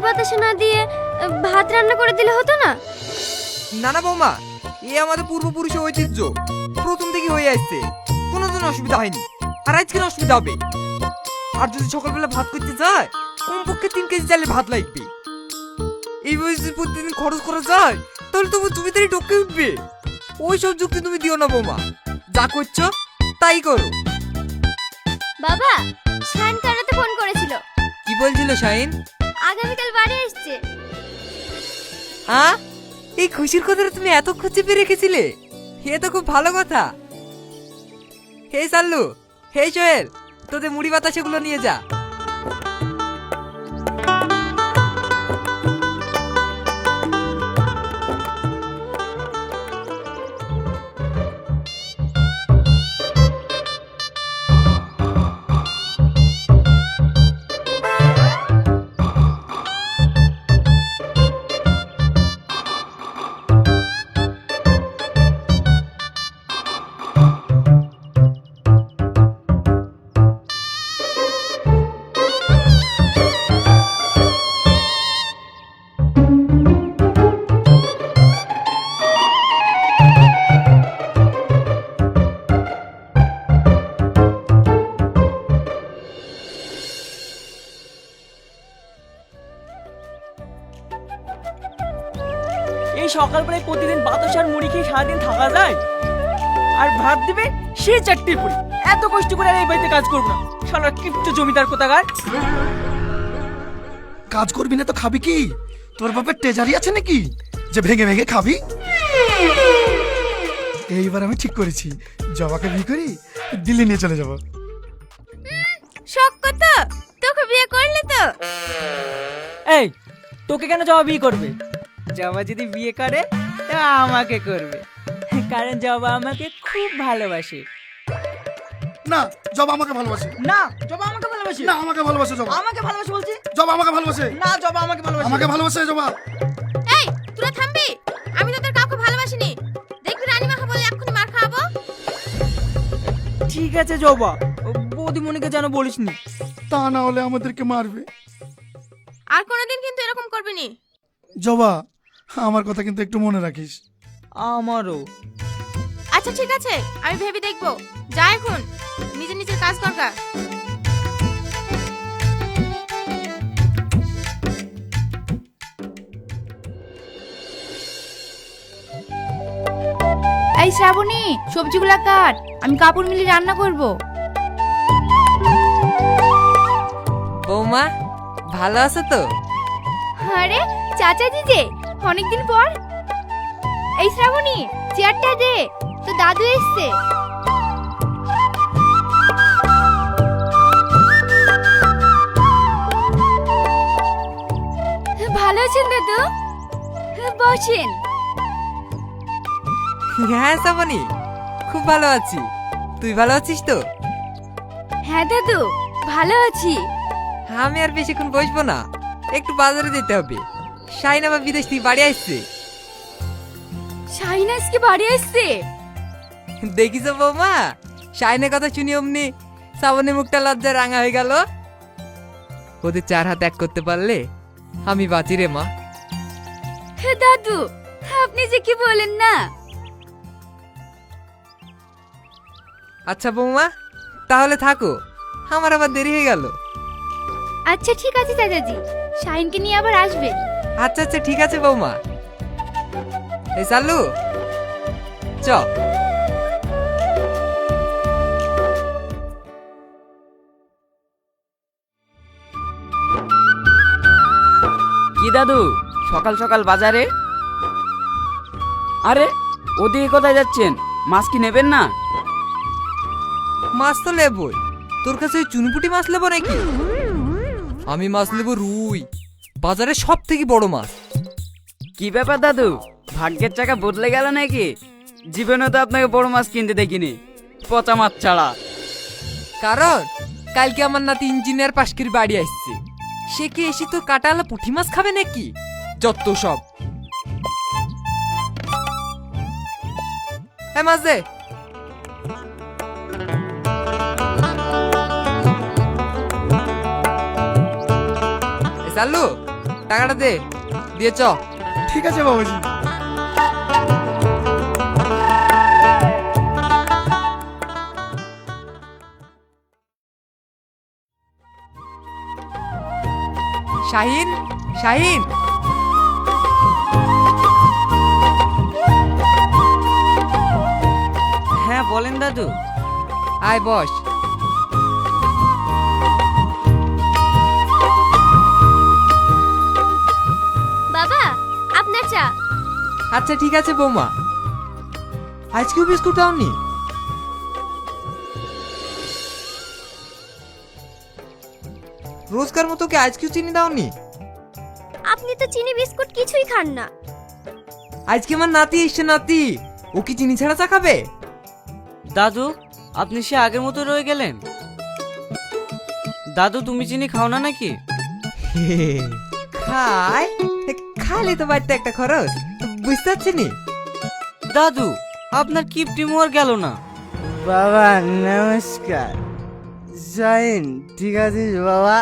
মুড়ি বাতাসে না দিয়ে ভাত রান্না করে দিলে হতো না? না না বৌমা এ আমাদের পূর্বপুরুষের ঐতিহ্য। প্রথম থেকে হয়ে আসছে। কোনোদিন অসুবিধা হয়নি। আর আজকে অসুবিধা হবে। আর যদি সকালবেলা ভাত করতে যায় কমপক্ষে তিন কেজি চালে ভাত লাগবে। এই বয়সে প্রতিদিন খরচ করা যায় তাহলে তোমার জমিদারি উঠবে। ওই সব যুক্তি তুমি দিও না বৌমা। যা করছ তাই করো। বাবা শান কারাতে ফোন করেছিল? কি বলছিল শাহিন আগামীকাল হ্যাঁ এই খুশির কথাটা তুমি এত খুঁজে রেখেছিলে? এ তো খুব ভালো কথা। হে সাল্লু হে সোহেল, তোদের মুড়ি বাতাসেগুলো নিয়ে যা। এই সকালবেলায় প্রতিদিন বাতাস আর মুড়ি খেয়ে সারাদিন থাকা যায়। আর ভাত দিবে সে চারটির পুরি। এত কষ্ট করে আর এই বাড়িতে কাজ করব না। সারা কিপ্ট জমিদার কোথাকার। কাজ করবি না তো খাবি কি? তোর বাপের ট্রেজারি আছে নাকি? যে ভেঙে ভেঙে খাবি? এইবার আমি ঠিক করেছি। জবাকে বিয়ে করি দিল্লি নিয়ে চলে যাব। শখ কত তোকে বিয়ে করলে তো। এই তোকে কেন জবা বিয়ে করবে? জবা যদি বিয়ে করে তা আমাকে করবে। কারণ জবা আমাকে খুব ভালোবাসে। না জবা আমাকে ভালোবাসে। না জবা আমাকে ভালোবাসে? না আমাকে ভালোবাসে জবা। আমাকে ভালোবাসে বলছি? জবা আমাকে ভালোবাসে। না জবা আমাকে ভালোবাসে। আমাকে ভালোবাসে জবা। এই তোরা থামবি? আমি তোদের কাউকে ভালোবাসিনি। দেখবি রানীমা বলে এক্ষুনি মার খাওয়াবো। ঠিক আছে জবা। বৌদিমণিকে যেন বলিসনি তা না হলে আমাদেরকে মারবে। আর কোনোদিন কিন্তু এরকম করবি নি। জবা আমার কথা কিন্তু একটু মনে রাখিস। আমারও। আচ্ছা ঠিক আছে আমি ভেবে দেখব। যা এখন নিজে নিজের কাজ করগা এই শ্রাবণী সবজিগুলা কাট আমি কাপড় মিলি রান্না করব। বৌমা ভালো আছো তো? আরে চাচা জিজে অনেকদিন পর। এই শ্রাবণী চেয়ারটা দে তো দাদু এসছে। ভালো আছেন দাদু? বসেন। হ্যাঁ সাবনি খুব ভালো আছি। তুই ভালো আছিস তো? হ্যাঁ দাদু ভালো আছি। আমি আর বেশিক্ষণ বসবো না একটু বাজারে যেতে হবে। শাহিন আবার বিদেশ থেকে বাড়ি আসছে। শাহিন আজকে বাড়ি আসছে? দেখিস বৌমা? শাহিনের কথা শুনি অমনি শ্রাবণী মুখটা লজ্জা রাঙা হয়ে গেল। ওদের চার হাত এক করতে পারলে আমি বাঁচি রে মা। হে দাদু আপনি যে কি বলেন না? আচ্ছা বৌমা তাহলে থাকো। আমার আবার দেরি হয়ে গেল। আচ্ছা ঠিক আছে চাচাজি। শাহিনকে নিয়ে আবার আসবে। আচ্ছা আচ্ছা ঠিক আছে বৌমা। এই চালু চ। কি দাদু সকাল সকাল বাজারে? আরে ওদিকে কোথায় যাচ্ছেন? মাছ কি নেবেন না? মাছ তো লেবই তোর কাছে চুনপুটি মাছ নেব নাকি? আমি মাছ নেব রুই। বাজারে সব থেকে বড় মাছ। কি ব্যাপার দাদু? ভাগ্যের চাকা বদলে গেল নাকি? জীবনে তো আপনাকে বড় মাছ কিনতে দেখিনি। পচা মাছ ছাড়া। কারণ কালকে আমার নাতি ইঞ্জিনিয়ার পাশ করে বাড়ি আসছে। সে কি এসে তো কাটালা পুঁটি মাছ খাবে নাকি? যত সব। হ্যাঁ মাছ দে। চালু টাকাটা দে দিয়ে চ। ঠিক আছে বাবাজি। শাহিন শাহিন। হ্যাঁ বলেন দাদু। আয় বস। আচ্ছা ঠিক আছে বৌমা। আজকেও বিস্কুট দাওনি রোজকার মতো কি আজকেও চিনি দাওনি? আপনি তো চিনি বিস্কুট কিছুই খান না। আজকে আমার নাতি এসছে নাতি। ও কি চিনি ছাড়া চা খাবে? দাদু আপনি সে আগের মতো রয়ে গেলেন। দাদু তুমি চিনি খাও না নাকি? খাই খালে তো বাড়িতে একটা খরচ। বুঝতে পারছি নি দাদু আপনার কিপটি মোয়ার গেল না? বাবা নমস্কার। জয়েন ঠিক আছে বাবা?